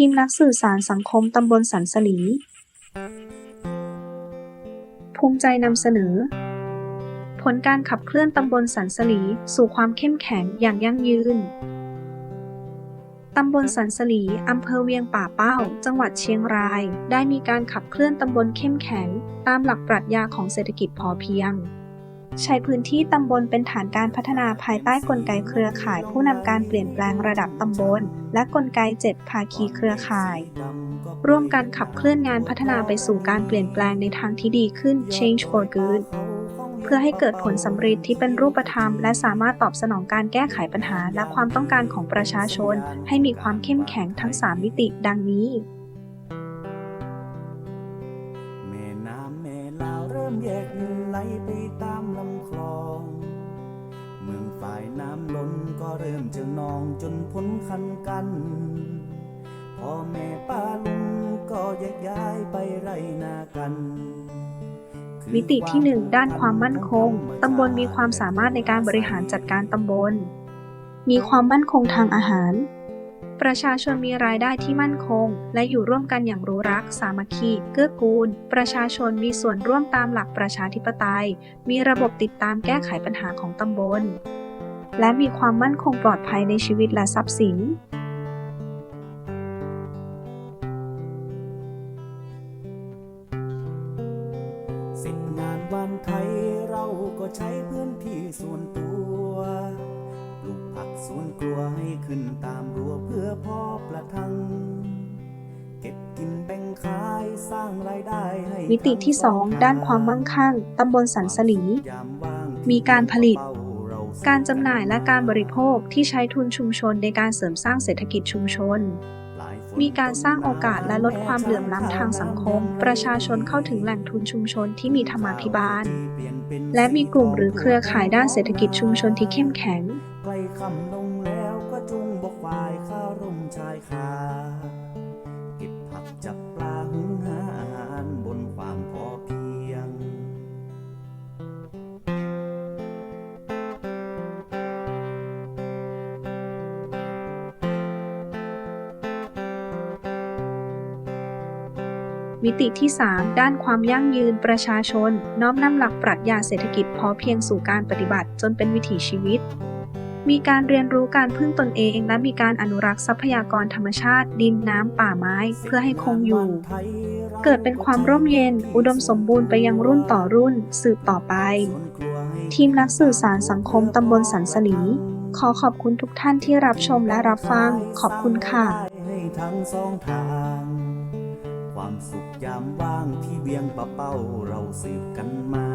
ทีมนักสื่อสารสังคมตำบลสันสลี ภูมิใจนำเสนอ ผลการขับเคลื่อนตำบลสันสลีสู่ความเข้มแข็งอย่างยั่งยืน ตำบลสันสลีอำเภอเวียงป่าเป้า จังหวัดเชียงราย ได้มีการขับเคลื่อนตำบลเข้มแข็ง ตามหลักปรัชญาของเศรษฐกิจพอเพียง ใช้พื้นที่ตำบลเป็นฐานการพัฒนาภายใต้กลไกเครือข่าย ผู้นำการเปลี่ยนแปลงระดับตำบล และกลไก 7 ภาคีเครือข่าย ร่วมกันขับเคลื่อนงานพัฒนาไปสู่การเปลี่ยนแปลงในทางที่ดีขึ้น Change for Good เพื่อให้เกิดผลสำเร็จที่เป็นรูปธรรม และสามารถตอบสนองการแก้ไขปัญหา และความต้องการของประชาชน ให้มีความเข้มแข็งทั้ง 3 มิติดังนี้แม่น้ำแม่ลาวเริ่มแยกไหลไปต เริ่มจะนองจนพ้นคันกันพ่อแม่ป้าลุงก็แยกย้ายไปไรนากัน มิติที่ 1 ด้านความมั่นคง ตำบลมีความสามารถในการบริหารจัดการตำบล มีความมั่นคงทางอาหาร ประชาชนมีรายได้ที่มั่นคง และอยู่ร่วมกันอย่างรู้รัก สามัคคี เกื้อกูล ประชาชนมีส่วนร่วมตามหลักประชาธิปไตย มีระบบติดตามแก้ไขปัญหาของตำบล และมีความมั่นคงปลอดภัยในชีวิตและทรัพย์สินเสร็จงานวันไทยเราก็ใช้พื้นที่ส่วนตัวปลูกผักสวนครัวให้ขึ้นตามรั้วเพื่อพอประทังเก็บกินแบ่งขายสร้างรายได้ให้มิติที่ 2 ด้านความมั่งคั่ง ตำบลสันสลียามว่างมีการผลิตเฝ้เร การจำหน่ายและการบริโภคที่ใช้ทุนชุมชนในการเสริมสร้างเศรษฐกิจชุมชนปลายฝนมีการสร้างโอกาสและลดความเหลื่อมล้ำทางสังคม ประชาชนเข้าถึงแหล่งทุนชุมชนที่มีธรรมาภิบาล และมีกลุ่มหรือเครือข่ายด้านเศรษฐกิจชุมชนที่เข้มแข็งใกล้ค่ำลงแล้วก็จุงบกควายข้าร่มชายคา มิติที่ 3 ด้านความยั่งยืนประชาชน น้อมนำหลักปรัชญาเศรษฐกิจพอเพียงสู่การปฏิบัติจนเป็นวิถีชีวิต มีการเรียนรู้การพึ่งตนเองและมีการอนุรักษ์ทรัพยากรธรรมชาติ ดินน้ำป่าไม้เพื่อให้คงอยู่ เกิดเป็นความร่มเย็น อุดมสมบูรณ์ไปยังรุ่นต่อรุ่นสืบต่อไป ทีมนักสื่อสารสังคมตำบลสันสลีขอขอบคุณทุกท่านที่รับชมและรับฟัง ขอบคุณค่ะ ความสุขยามว่างที่เวียงปะเป้าเราสืบกันมา